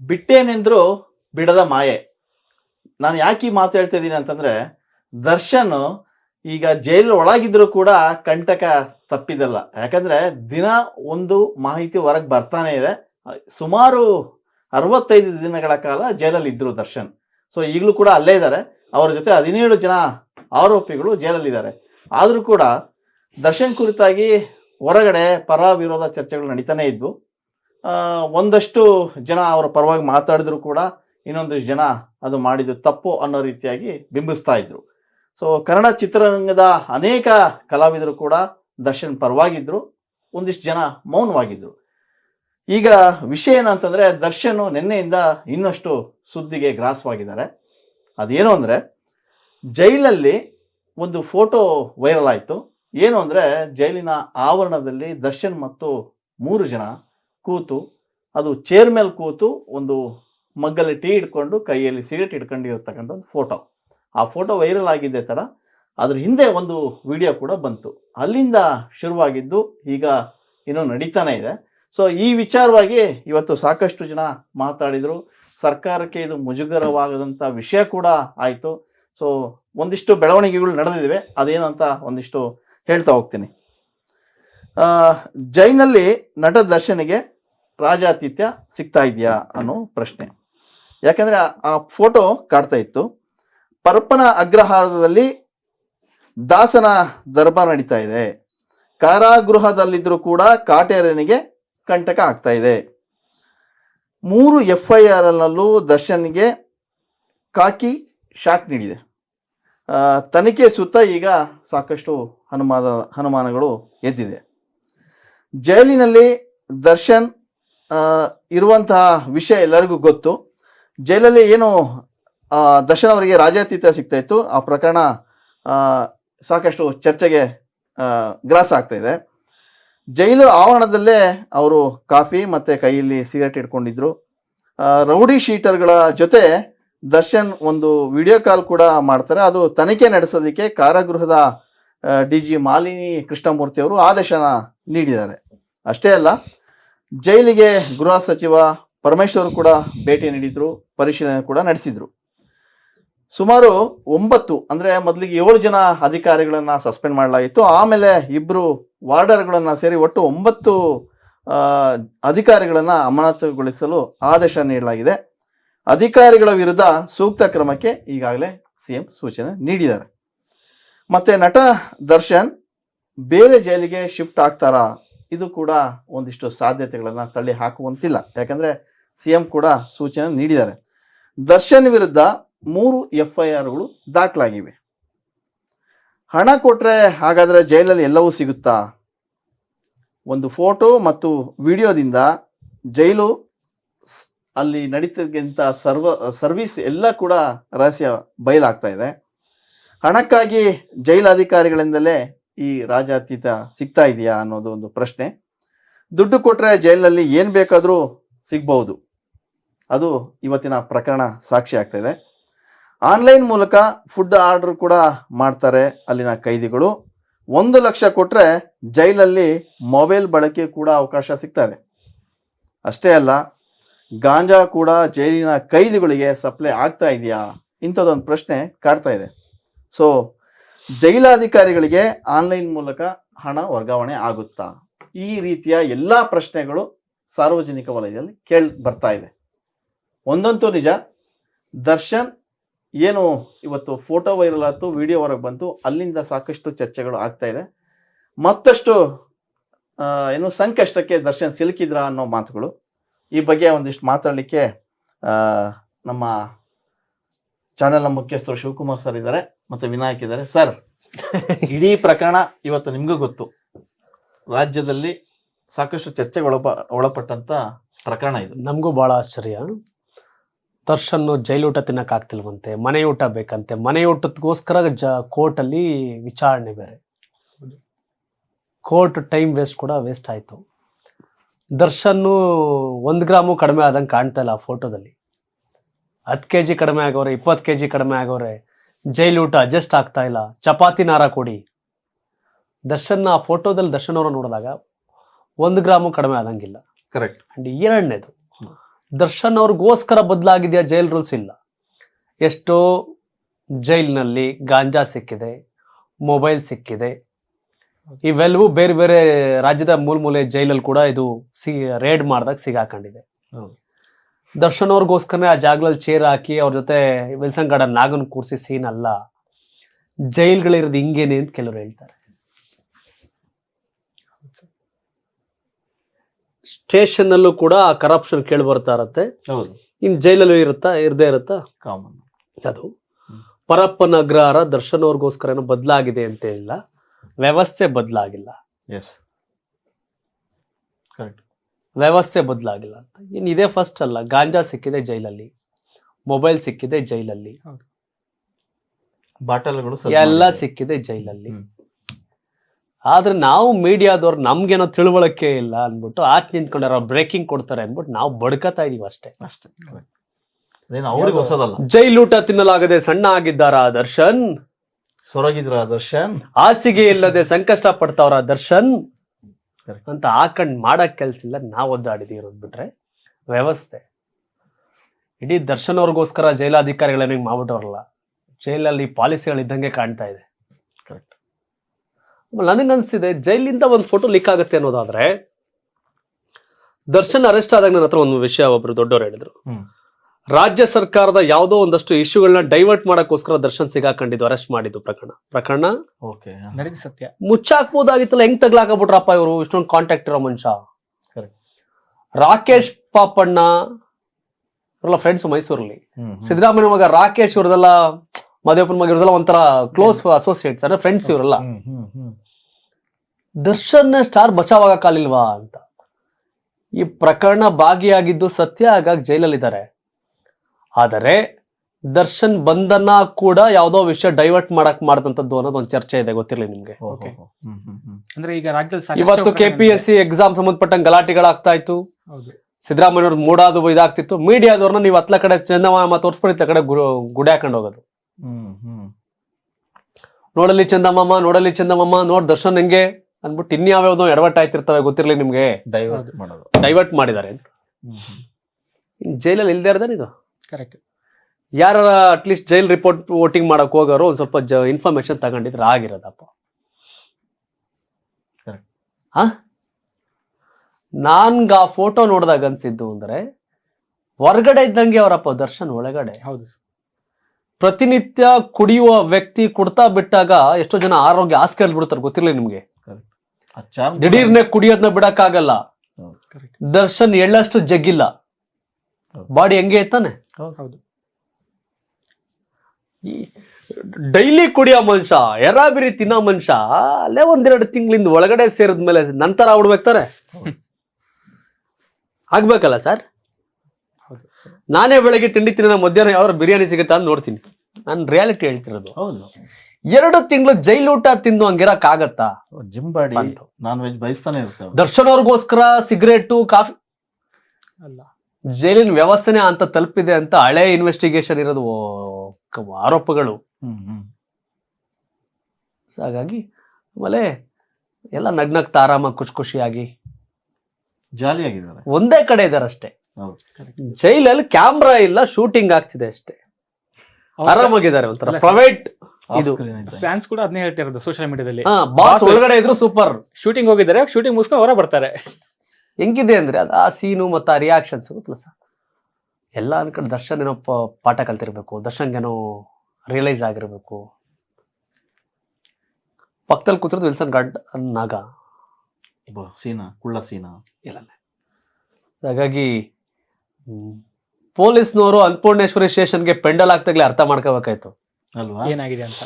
ಬಿಟ್ಟೇನೆಂದ್ರು ಬಿಡದ ಮಾಯೆ. ನಾನು ಯಾಕೆ ಈ ಮಾತು ಹೇಳ್ತಾ ಇದ್ದೀನಿ ಅಂತಂದ್ರೆ, ದರ್ಶನ್ ಈಗ ಜೈಲ್ ಒಳಗಿದ್ರು ಕೂಡ ಕಂಟಕ ತಪ್ಪಿದಲ್ಲ. ಯಾಕಂದ್ರೆ ದಿನ ಒಂದು ಮಾಹಿತಿ ಹೊರಗೆ ಬರ್ತಾನೆ ಇದೆ. ಸುಮಾರು ಅರವತ್ತೈದು ದಿನಗಳ ಕಾಲ ಜೈಲಲ್ಲಿ ಇದ್ರು ದರ್ಶನ್. ಸೊ ಈಗಲೂ ಕೂಡ ಅಲ್ಲೇ ಇದ್ದಾರೆ. ಅವರ ಜೊತೆ ಹದಿನೇಳು ಜನ ಆರೋಪಿಗಳು ಜೈಲಲ್ಲಿದ್ದಾರೆ. ಆದರೂ ಕೂಡ ದರ್ಶನ್ ಕುರಿತಾಗಿ ಹೊರಗಡೆ ಪರ ವಿರೋಧ ಚರ್ಚೆಗಳು ನಡೀತಾನೆ ಇದ್ವು. ಒಂದಷ್ಟು ಜನ ಅವರ ಪರವಾಗಿ ಮಾತಾಡಿದ್ರು ಕೂಡ ಇನ್ನೊಂದಷ್ಟು ಜನ ಅದು ಮಾಡಿದ್ದು ತಪ್ಪು ಅನ್ನೋ ರೀತಿಯಾಗಿ ಬಿಂಬಿಸ್ತಾ ಇದ್ರು. ಸೊ ಕನ್ನಡ ಚಿತ್ರರಂಗದ ಅನೇಕ ಕಲಾವಿದರು ಕೂಡ ದರ್ಶನ್ ಪರವಾಗಿದ್ರು, ಒಂದಿಷ್ಟು ಜನ ಮೌನವಾಗಿದ್ರು. ಈಗ ವಿಷಯ ಏನಂತಂದ್ರೆ ದರ್ಶನ್ ನಿನ್ನೆಯಿಂದ ಇನ್ನಷ್ಟು ಸುದ್ದಿಗೆ ಗ್ರಾಸವಾಗಿದ್ದಾರೆ. ಅದೇನು ಅಂದ್ರೆ ಜೈಲಲ್ಲಿ ಒಂದು ಫೋಟೋ ವೈರಲ್ ಆಯಿತು. ಏನು ಅಂದ್ರೆ ಜೈಲಿನ ಆವರಣದಲ್ಲಿ ದರ್ಶನ್ ಮತ್ತು ಮೂರು ಜನ ಕೂತು, ಅದು ಚೇರ್ ಮೇಲೆ ಕೂತು ಒಂದು ಮಗ್ಗಲ್ಲಿ ಟೀ ಇಟ್ಕೊಂಡು ಕೈಯಲ್ಲಿ ಸಿಗರೇಟ್ ಇಟ್ಕೊಂಡಿರ್ತಕ್ಕಂಥ ಒಂದು ಫೋಟೋ ಆ ಫೋಟೋ ವೈರಲ್ ಆಗಿದ್ದೆ ಥರ ಅದ್ರ ಹಿಂದೆ ಒಂದು ವಿಡಿಯೋ ಕೂಡ ಬಂತು. ಅಲ್ಲಿಂದ ಶುರುವಾಗಿದ್ದು ಈಗ ಇನ್ನೂ ನಡೀತಾನೆ ಇದೆ. ಸೊ ಈ ವಿಚಾರವಾಗಿ ಇವತ್ತು ಸಾಕಷ್ಟು ಜನ ಮಾತಾಡಿದರು. ಸರ್ಕಾರಕ್ಕೆ ಇದು ಮುಜುಗರವಾಗದಂಥ ವಿಷಯ ಕೂಡ ಆಯಿತು. ಸೊ ಒಂದಿಷ್ಟು ಬೆಳವಣಿಗೆಗಳು ನಡೆದಿವೆ ಅದೇನಂತ ಒಂದಿಷ್ಟು ಹೇಳ್ತಾ ಹೋಗ್ತೀನಿ. ಜೈನಲ್ಲಿ ನಟ ದರ್ಶನಿಗೆ ರಾಜಾತಿಥ್ಯ ಸಿಗ್ತಾ ಇದೆಯಾ ಅನ್ನೋ ಪ್ರಶ್ನೆ. ಯಾಕಂದ್ರೆ ಆ- ಫೋಟೋ ಕಾಡ್ತಾ ಇತ್ತು. ಪರಪ್ಪನ ಅಗ್ರಹಾರದಲ್ಲಿ ದಾಸನ ದರ್ಬಾರ್ ನಡೀತಾ ಇದೆ. ಕಾರಾಗೃಹದಲ್ಲಿದ್ದರೂ ಕೂಡ ಕಾಟೇರನಿಗೆ ಕಂಟಕ ಆಗ್ತಾ ಇದೆ. ಮೂರು ಎಫ್ ಐ ಆರ್ ನಲ್ಲೂ ದರ್ಶನ್ಗೆ ಕಾಕಿ ಶಾಕ್ ನೀಡಿದೆ. ತನಿಖೆ ಸುತ್ತ ಈಗ ಸಾಕಷ್ಟು ಹನುಮಾನ ಹನುಮಾನಗಳು ಎದ್ದಿದೆ. ಜೈಲಿನಲ್ಲಿ ದರ್ಶನ್ ಇರುವಂತಹ ವಿಷಯ ಎಲ್ಲರಿಗೂ ಗೊತ್ತು. ಜೈಲಲ್ಲಿ ಏನು ದರ್ಶನ್ ಅವರಿಗೆ ರಾಜಾತೀತ ಸಿಗ್ತಾ ಇತ್ತು. ಆ ಪ್ರಕರಣ ಸಾಕಷ್ಟು ಚರ್ಚೆಗೆ ಗ್ರಾಸ್ ಆಗ್ತಾ ಇದೆ. ಜೈಲು ಆವರಣದಲ್ಲೇ ಅವರು ಕಾಫಿ ಮತ್ತೆ ಕೈಯಲ್ಲಿ ಸಿಗರೆಟ್ ಇಟ್ಕೊಂಡಿದ್ರು ರೌಡಿ ಶೀಟರ್ಗಳ ಜೊತೆ ದರ್ಶನ್ ಒಂದು ವಿಡಿಯೋ ಕಾಲ್ ಕೂಡ ಮಾಡ್ತಾರೆ. ಅದು ತನಿಖೆ ನಡೆಸೋದಕ್ಕೆ ಕಾರಾಗೃಹದ ಡಿ ಜಿ ಮಾಲಿನಿ ಕೃಷ್ಣಮೂರ್ತಿ ಅವರು ಆದೇಶನ ನೀಡಿದ್ದಾರೆ. ಅಷ್ಟೇ ಅಲ್ಲ ಜೈಲಿಗೆ ಗೃಹ ಸಚಿವ ಪರಮೇಶ್ವರ್ ಕೂಡ ಭೇಟಿ ನೀಡಿದ್ರು, ಪರಿಶೀಲನೆ ಕೂಡ ನಡೆಸಿದ್ರು. ಸುಮಾರು ಒಂಬತ್ತು, ಅಂದ್ರೆ ಮೊದಲಿಗೆ ಏಳು ಜನ ಅಧಿಕಾರಿಗಳನ್ನ ಸಸ್ಪೆಂಡ್ ಮಾಡಲಾಗಿತ್ತು. ಆಮೇಲೆ ಇಬ್ರು ವಾರ್ಡರ್ಗಳನ್ನ ಸೇರಿ ಒಟ್ಟು ಒಂಬತ್ತು ಅಧಿಕಾರಿಗಳನ್ನ ಅಮಾನತುಗೊಳಿಸಲು ಆದೇಶ ನೀಡಲಾಗಿದೆ. ಅಧಿಕಾರಿಗಳ ವಿರುದ್ಧ ಸೂಕ್ತ ಕ್ರಮಕ್ಕೆ ಈಗಾಗಲೇ ಸಿಎಂ ಸೂಚನೆ ನೀಡಿದ್ದಾರೆ. ಮತ್ತೆ ನಟ ದರ್ಶನ್, ಬೇರೆ ಜೈಲಿಗೆ ಶಿಫ್ಟ್ ಆಗ್ತಾರಾ ಇದು ಕೂಡ ಒಂದಿಷ್ಟು ಸಾಧ್ಯತೆಗಳನ್ನು ತಳ್ಳಿ ಹಾಕುವಂತಿಲ್ಲ ಯಾಕಂದರೆ ಸಿ ಎಂ ಕೂಡ ಸೂಚನೆ ನೀಡಿದ್ದಾರೆ. ದರ್ಶನ್ ವಿರುದ್ಧ ಮೂರು ಎಫ್ ಐ ಆರ್ಗಳು ದಾಖಲಾಗಿವೆ. ಹಣ ಕೊಟ್ಟರೆ ಹಾಗಾದರೆ ಜೈಲಲ್ಲಿ ಎಲ್ಲವೂ ಸಿಗುತ್ತಾ? ಒಂದು ಫೋಟೋ ಮತ್ತು ವಿಡಿಯೋದಿಂದ ಜೈಲು ಅಲ್ಲಿ ನಡೀತಕ್ಕಂಥ ಸರ್ವ, ಸರ್ವಿಸ್ ಎಲ್ಲ ಕೂಡ ರಹಸ್ಯ ಬಯಲಾಗ್ತಾ ಇದೆ. ಹಣಕ್ಕಾಗಿ ಜೈಲು ಅಧಿಕಾರಿಗಳಿಂದಲೇ ಈ ರಾಜಾತೀತ ಸಿಗ್ತಾ ಇದೆಯಾ ಅನ್ನೋದು ಒಂದು ಪ್ರಶ್ನೆ. ದುಡ್ಡು ಕೊಟ್ರೆ ಜೈಲಿನಲ್ಲಿ ಏನು ಬೇಕಾದರೂ ಸಿಗ್ಬಹುದು. ಅದು ಇವತ್ತಿನ ಪ್ರಕರಣ ಸಾಕ್ಷಿ ಆಗ್ತಾ ಇದೆ. ಆನ್ಲೈನ್ ಮೂಲಕ ಫುಡ್ ಆರ್ಡರ್ ಕೂಡ ಮಾಡ್ತಾರೆ ಅಲ್ಲಿನ ಕೈದಿಗಳು. ಒಂದು ಲಕ್ಷ ಕೊಟ್ರೆ ಜೈಲಲ್ಲಿ ಮೊಬೈಲ್ ಬಳಕೆ ಕೂಡ ಅವಕಾಶ ಸಿಗ್ತಾ ಇದೆ. ಅಷ್ಟೇ ಅಲ್ಲ, ಗಾಂಜಾ ಕೂಡ ಜೈಲಿನ ಕೈದಿಗಳಿಗೆ ಸಪ್ಲೈ ಆಗ್ತಾ ಇದೆಯಾ ಇಂಥದ್ದೊಂದು ಪ್ರಶ್ನೆ ಕಾಡ್ತಾ ಇದೆ. ಸೊ ಜೈಲಾಧಿಕಾರಿಗಳಿಗೆ ಆನ್ಲೈನ್ ಮೂಲಕ ಹಣ ವರ್ಗಾವಣೆ ಆಗುತ್ತಾ? ಈ ರೀತಿಯ ಎಲ್ಲ ಪ್ರಶ್ನೆಗಳು ಸಾರ್ವಜನಿಕ ವಲಯದಲ್ಲಿ ಕೇಳಿ, ಬರ್ತಾ ಇದೆ. ಒಂದಂತೂ ನಿಜ, ದರ್ಶನ್ ಏನು ಇವತ್ತು ಫೋಟೋ ವೈರಲ್ ಆಯ್ತು, ವಿಡಿಯೋ ಹೊರಗೆ ಬಂತು, ಅಲ್ಲಿಂದ ಸಾಕಷ್ಟು ಚರ್ಚೆಗಳು ಆಗ್ತಾ ಇದೆ. ಮತ್ತಷ್ಟು ಏನು ಸಂಕಷ್ಟಕ್ಕೆ ದರ್ಶನ್ ಸಿಲುಕಿದ್ರ ಅನ್ನೋ ಮಾತುಗಳು. ಈ ಬಗ್ಗೆ ಒಂದಿಷ್ಟು ಮಾತಾಡಲಿಕ್ಕೆ ನಮ್ಮ ಚಾನೆಲ್ನ ಮುಖ್ಯಸ್ಥರು ಶಿವಕುಮಾರ್ ಸರ್ ಇದ್ದಾರೆ ಮತ್ತೆ ವಿನಾಯಕ್ ಇದ್ದಾರೆ. ಸರ್ ಇಡೀ ಪ್ರಕರಣ ಇವತ್ತು ನಿಮಗೂ ಗೊತ್ತು. ರಾಜ್ಯದಲ್ಲಿ ಸಾಕಷ್ಟು ಚರ್ಚೆಗೆ ಒಳಪ, ಒಳಪಟ್ಟಂತ ಪ್ರಕರಣ ಇದು. ನಮಗೂ ಭಾಳ ಆಶ್ಚರ್ಯ. ದರ್ಶನ್ ಜೈಲೂಟ ತಿನ್ನಕ್ಕಾಗ್ತಿಲ್ವಂತೆ ಮನೆ ಊಟ ಬೇಕಂತೆ. ಮನೆ ಊಟಕ್ಕೋಸ್ಕರ ಜ, ಕೋರ್ಟಲ್ಲಿ ವಿಚಾರಣೆ ಬೇರೆ. ಕೋರ್ಟ್ ಟೈಮ್ ವೇಸ್ಟ್ ಕೂಡ ವೇಸ್ಟ್ ಆಯಿತು. ದರ್ಶನ್ನು ಒಂದು ಗ್ರಾಮು ಕಡಿಮೆ ಆದಂಗೆ ಕಾಣ್ತಾ ಇಲ್ಲ ಆ ಫೋಟೋದಲ್ಲಿ ಹತ್ತು ಕೆ ಜಿ ಕಡಿಮೆ ಆಗೋರೆ ಇಪ್ಪತ್ತು ಕೆ ಜಿ ಕಡಿಮೆ ಆಗೋರೆ ಜೈಲು ಊಟ ಅಡ್ಜಸ್ಟ್ ಆಗ್ತಾ ಇಲ್ಲ ಚಪಾತಿ ನಾರ ಕೊಡಿ. ದರ್ಶನ್ ಆ ಫೋಟೋದಲ್ಲಿ ದರ್ಶನ್ ಅವರು ನೋಡಿದಾಗ ಒಂದು ಗ್ರಾಮು ಕಡಿಮೆ ಆದಂಗಿಲ್ಲ. ಕರೆಕ್ಟ್ ಅಂಡ್ ಎರಡನೇದು ದರ್ಶನ್ ಅವ್ರಿಗೋಸ್ಕರ ಬದಲಾಗಿದೆಯಾ ಜೈಲ್ ರೂಲ್ಸ್ ಇಲ್ಲ. ಎಷ್ಟೋ ಜೈಲಿನಲ್ಲಿ ಗಾಂಜಾ ಸಿಕ್ಕಿದೆ ಮೊಬೈಲ್ ಸಿಕ್ಕಿದೆ. ಇವೆಲ್ಲವೂ ಬೇರೆ ಬೇರೆ ರಾಜ್ಯದ ಮೂಲ ಮೂಲೆ ಜೈಲಲ್ಲಿ ಕೂಡ ಇದು ಸಿ ರೇಡ್ ಮಾಡಿದಾಗ ಸಿಗಾಕೊಂಡಿದೆ. ದರ್ಶನ್ ಅವ್ರಿಗೋಸ್ಕರನೇ ಆ ಜಾಗದಲ್ಲಿ ಚೇರ್ ಹಾಕಿ ಅವ್ರ ಜೊತೆ ವಿಲ್ಸನ್ ಗಾರ್ಡನ್ ನಾಗನ್ ಕೂರಿಸಿ ಸೀನ್ ಅಲ್ಲ. ಜೈಲ್ಗಳಿರೋದು ಹಿಂಗೇನೆ ಅಂತ ಕೆಲವರು ಹೇಳ್ತಾರೆ. ಸ್ಟೇಷನ್ ಅಲ್ಲೂ ಕೂಡ ಕರಪ್ಷನ್ ಕೇಳಿ ಬರ್ತಾ ಇರತ್ತೆ. ಇನ್ ಜೈಲಲ್ಲೂ ಇರುತ್ತಾ? ಇರದೇ ಇರುತ್ತಾ? ಕಾಮನ್ ಅದು. ಪರಪ್ಪನ ಅಗ್ರಹಾರ ದರ್ಶನ್ ಅವ್ರಿಗೋಸ್ಕರ ಏನೋ ಬದಲಾಗಿದೆ ಅಂತ ಇಲ್ಲ. ವ್ಯವಸ್ಥೆ ಬದಲಾಗಿಲ್ಲ. ಎಸ್ ವ್ಯವಸ್ಥೆ ಬದಲಾಗಿಲ್ಲ ಅಂತ. ಇನ್ನು ಇದೇ ಫಸ್ಟ್ ಅಲ್ಲ ಗಾಂಜಾ ಸಿಕ್ಕಿದೆ ಜೈಲಲ್ಲಿ ಮೊಬೈಲ್ ಸಿಕ್ಕಿದೆ ಜೈಲಲ್ಲಿ. ಬಾಟಲ್ಗಳು ಎಲ್ಲ ಸಿಕ್ಕಿದೆ ಜೈಲಲ್ಲಿ. ಆದ್ರೆ ನಾವು ಮೀಡಿಯಾದವ್ರು ನಮ್ಗೇನೋ ತಿಳುವಳಿಕೆ ಇಲ್ಲ ಅನ್ಬಿಟ್ಟು ಆಚೆ ನಿಂತ್ಕೊಂಡಾರ ಬ್ರೇಕಿಂಗ್ ಕೊಡ್ತಾರೆ ಅನ್ಬಿಟ್ಟು ನಾವು ಬಡ್ಕತಾ ಇದೀವಿ ಅಷ್ಟೇ. ಅಷ್ಟೇ. ಅವ್ರಿಗೆ ಹೊಸದಲ್ಲ. ಜೈಲೂಟ ತಿನ್ನಲಾಗದೆ ಸಣ್ಣ ಆಗಿದ್ದಾರ ದರ್ಶನ್? ಸೊರಗಿದ್ರ ದರ್ಶನ್? ಹಾಸಿಗೆ ಇಲ್ಲದೆ ಸಂಕಷ್ಟ ಪಡ್ತಾವ್ರ ದರ್ಶನ್. ಅಂತ ಹಾಕೊಂಡು ಮಾಡಕ್ ಕೆಲಸ ಇಲ್ಲ ನಾವು ಒದ್ದಾಡಿದೀವಿ ಬಿಟ್ರೆ ವ್ಯವಸ್ಥೆ. ಇಡೀ ದರ್ಶನ್ ಅವ್ರಿಗೋಸ್ಕರ ಜೈಲಾಧಿಕಾರಿಗಳೇನಿಗೆ ಮಾಡ್ಬಿಟ್ಟವ್ರಲ್ಲ ಜೈಲಲ್ಲಿ ಪಾಲಿಸಿಗಳು ಇದ್ದಂಗೆ ಕಾಣ್ತಾ ಇದೆ. ಕರೆಕ್ಟ್ ನನಗನ್ಸಿದೆ ಜೈಲಿಂದ ಒಂದು ಫೋಟೋ ಲೀಕ್ ಆಗುತ್ತೆ ಅನ್ನೋದಾದ್ರೆ ದರ್ಶನ್ ಅರೆಸ್ಟ್ ಆದಾಗ ನನ್ನ ಹತ್ರ ಒಂದು ವಿಷಯ ಒಬ್ರು ದೊಡ್ಡವರು ಹೇಳಿದ್ರು. ರಾಜ್ಯ ಸರ್ಕಾರದ ಯಾವುದೋ ಒಂದಷ್ಟು ಇಶ್ಯೂಗಳನ್ನ ಡೈವರ್ಟ್ ಮಾಡಕ್ಕೋಸ್ಕರ ದರ್ಶನ್ ಸಿಗಾಕೊಂಡಿದ್ದು ಅರೆಸ್ಟ್ ಮಾಡಿದ್ದು ಪ್ರಕರಣ. ಪ್ರಕರಣ? ಓಕೆ ನಡೆದ ಸತ್ಯ. ಮುಚ್ಚಾಕ್ಬೋದಾಗಿತ್ತಲ್ಲ ಹೆಂಗ್ ತಗ್ಲಾಕಬಿಟ್ರಪ್ಪ ಇವರು? ಇಷ್ಟೊಂದು ಕಾಂಟ್ಯಾಕ್ಟ್ ಇರೋ ಮನುಷ್ಯ. ರಾಕೇಶ್ ಪಾಪಣ್ಣ ಇವರೆಲ್ಲ ಫ್ರೆಂಡ್ಸ್ ಮೈಸೂರಲ್ಲಿ. ಸಿದ್ದರಾಮಯ್ಯ ಮಗ ರಾಕೇಶ್ ಇವ್ರದೆಲ್ಲ ಮದೇವಪ್ಪನ ಮಗ ಇವ್ರದೆಲ್ಲ ಒಂಥರ ಕ್ಲೋಸ್ ಅಸೋಸಿಯೇಟ್ಸ್ ಅಂದ್ರೆ ಫ್ರೆಂಡ್ಸ್ ಇವರೆಲ್ಲ. ದರ್ಶನ್ ಸ್ಟಾರ್ ಬಚಾವಾಗಕ್ಕಾಲಿಲ್ವಾ ಅಂತ. ಈ ಪ್ರಕರಣ ಭಾಗಿಯಾಗಿದ್ದು ಸತ್ಯ ಹಾಗಾಗಿ ಜೈಲಲ್ಲಿದ್ದಾರೆ. ಆದರೆ ದರ್ಶನ್ ಬಂಧನ ಕೂಡ ಯಾವ್ದೋ ವಿಷಯ ಡೈವರ್ಟ್ ಮಾಡಕ್ ಮಾಡದಂತದ್ದು ಅನ್ನೋದು ಒಂದು ಚರ್ಚೆ ಇದೆ ಗೊತ್ತಿರಲಿ ನಿಮ್ಗೆ? ಅಂದ್ರೆ ಈಗ ರಾಜ್ಯದಲ್ಲಿ ಇವತ್ತು K P S C exam ಸಂಬಂಧಪಟ್ಟಂಗೆ ಗಲಾಟೆಗಳಾಗ್ತಾ ಇತ್ತು. ಹೌದು. ಸಿದ್ದರಾಮಯ್ಯವ್ರದ್ದು ಮೂಡಾದು ಇದಾಗ್ತಿತ್ತು. ಮೀಡಿಯಾದವ್ರನ್ನ ನೀವು ಹತ್ಲ ಕಡೆ ಚಂದಮಾಮ ತೋರ್ಸ್ಬಿಡಿ ಕಡೆ ಗುಡಿ ಹಾಕೊಂಡು ಹೋಗೋದು. ನೋಡಲಿ ಚಂದಮಾಮ ನೋಡಲಿ ಚಂದಮಾಮ ನೋಡ್ ದರ್ಶನ್ ಹೆಂಗೆ ಅನ್ಬಿಟ್ಟು ಇನ್ಯಾವ್ಯಾವ್ದೋ ಎಡವಟ್ ಆಯ್ತಿರ್ತವೆ ಗೊತ್ತಿರ್ಲಿ ನಿಮ್ಗೆ. ಡೈವರ್ಟ್ ಮಾಡೋದು. ಡೈವರ್ಟ್ ಮಾಡಿದ್ದಾರೆ ಜೈಲಲ್ಲಿ ಇಲ್ದೇ ಇರದ ಇದು ಕರೆಕ್ಟ್ ಯಾರ ಅಟ್ಲೀಸ್ಟ್ ಜೈಲ್ ರಿಪೋರ್ಟ್ ವೋಟಿಂಗ್ ಮಾಡಕ್ ಹೋಗೋರು ಒಂದು ಸ್ವಲ್ಪ ಜ ಇನ್ಫಾರ್ಮೇಶನ್ ತಗೊಂಡಿದ್ರೆ ಆಗಿರೋದಪ್ಪ. ಕರೆಕ್ಟ್ ಹಾ? ನನ್ಗೆ ಆ ಫೋಟೋ ನೋಡಿದಾಗ ಅನ್ಸಿದ್ದು ಅಂದ್ರೆ ಹೊರಗಡೆ ಇದ್ದಂಗೆ ಅವರಪ್ಪ ದರ್ಶನ್ ಒಳಗಡೆ. ಹೌದು ಪ್ರತಿನಿತ್ಯ ಕುಡಿಯುವ ವ್ಯಕ್ತಿ ಕುಡ್ತಾ ಬಿಟ್ಟಾಗ ಎಷ್ಟೋ ಜನ ಆರೋಗ್ಯ ಹಾಸ್ಗೆ ಬಿಡ್ತಾರೆ ಗೊತ್ತಿರಲಿ ನಿಮ್ಗೆ. ದಿಢೀರ್ನೆ ಕುಡಿಯೋದನ್ನ ಬಿಡಕ್ಕಾಗಲ್ಲ. ದರ್ಶನ್ ಎಳ್ಳಷ್ಟು ಜಗ್ಗಿಲ್ಲ. ಬಾಡಿ ಹೆಂಗೆ ಇತ್ತಾನೆ ಹೌದು. ಡೈಲಿ ಕುಡಿಯೋ ಮನುಷ್ಯ ಎರಾಬಿರಿ ತಿನ್ನೋ ಮನುಷ್ಯ ಅಲ್ಲೇ ಒಂದೆರಡು ತಿಂಗಳಿಂದ ಒಳಗಡೆ ಸೇರಿದ ಮೇಲೆ ನಂತರ ಆಗ್ಬಿಡ್ಬೇಕಾರೆ ಆಗ್ಬೇಕಲ್ಲ ಸರ್. ನಾನೇ ಬೆಳಗ್ಗೆ ತಿಂಡಿ ತಿನ್ನೋ ಮಧ್ಯಾಹ್ನ ಯಾವ್ದಾರು ಬಿರಿಯಾನಿ ಸಿಗುತ್ತಾ ಅಂತ ನೋಡ್ತೀನಿ. ನಾನು ರಿಯಾಲಿಟಿ ಹೇಳ್ತಿರೋದು. ಹೌದು. ಎರಡು ತಿಂಗಳು ಜೈಲೂಟ ತಿಂದು ಹಂಗಿರಕ್ ಆಗತ್ತಾ ಜಿಮ್ ಬಾಡಿ. ನಾನ್ ವೆಜ್ ಬಯಸ್ತಾನೆ ಇರ್ತವೆ ದರ್ಶನ್ ಅವ್ರಿಗೋಸ್ಕರ ಸಿಗರೇಟು ಕಾಫಿ? ಅಲ್ಲ. ಜೈಲಿನ ವ್ಯವಸ್ಥೆನೆ ಅಂತ ತಲುಪಿದೆ ಅಂತ ಹಳೆ ಇನ್ವೆಸ್ಟಿಗೇಷನ್ ಇರೋದು ಆರೋಪಗಳು. ಹಾಗಾಗಿ ಆಮೇಲೆ ಎಲ್ಲ ನಗ್ನಗ್ತಾ ಆರಾಮಾಗಿ ಖುಷಿ ಖುಷಿಯಾಗಿ ಜಾಲಿ ಆಗಿದ್ದಾರೆ ಒಂದೇ ಕಡೆ ಇದ್ದಾರೆ ಅಷ್ಟೇ. ಹೌದು. ಜೈಲಲ್ಲಿ ಕ್ಯಾಮ್ರಾ ಇಲ್ಲ ಶೂಟಿಂಗ್ ಆಗ್ತಿದೆ ಅಷ್ಟೇ. ಆರಾಮಾಗಿದ್ದಾರೆ ಒಂಥರ. ಪ್ರೈವೇಟ್ ಇದು. ಫ್ಯಾನ್ಸ್ ಕೂಡ ಅದನ್ನೇ ಹೇಳ್ತಿರೋದು ಸೋಷಿಯಲ್ ಮೀಡಿಯಾದಲ್ಲಿ ಬಾಸ್ ಒಳಗಡೆ ಇದ್ರು ಸೂಪರ್ ಶೂಟಿಂಗ್ ಹೋಗಿದ್ದಾರೆ ಶೂಟಿಂಗ್ ಮುಗಿಸ್ಕೊಂಡು ಹೊರ ಬರ್ತಾರೆ. ಹೆಂಗಿದೆ ಅಂದ್ರೆ ಅದು ಆ ಸೀನು ಮತ್ತು ಆ ರಿಯಾಕ್ಷನ್ಸ್ ಗೊತ್ತಲ್ಲ ಸರ್? ಎಲ್ಲ ಅನ್ಕೊಂಡು ದರ್ಶನ್ ಏನೋ ಪ- ಪಾಠ ಕಲ್ತಿರ್ಬೇಕು ದರ್ಶನ್ಗೇನೋ ರಿಯಲೈಸ್ ಆಗಿರಬೇಕು. ಪಕ್ಕದಲ್ಲಿ ಕೂತಿರೋದು ವಿಲ್ಸನ್ ಗಾರ್ಡ್ ನಾಗ. ಸೀನಾ ಕುಳ್ಳ ಸೀನಾ. ಇಲ್ಲ ಹಾಗಾಗಿ ಪೊಲೀಸ್ನವರು ಅನ್ನಪೂರ್ಣೇಶ್ವರಿ ಸ್ಟೇಷನ್ಗೆ ಪೆಂಡಲ್ ಆಗ್ತಾಗ್ಲೇ ಅರ್ಥ ಮಾಡ್ಕೋಬೇಕಾಯ್ತು. ಅಲ್ವಾ? ಏನಾಗಿದೆ ಅಂತ.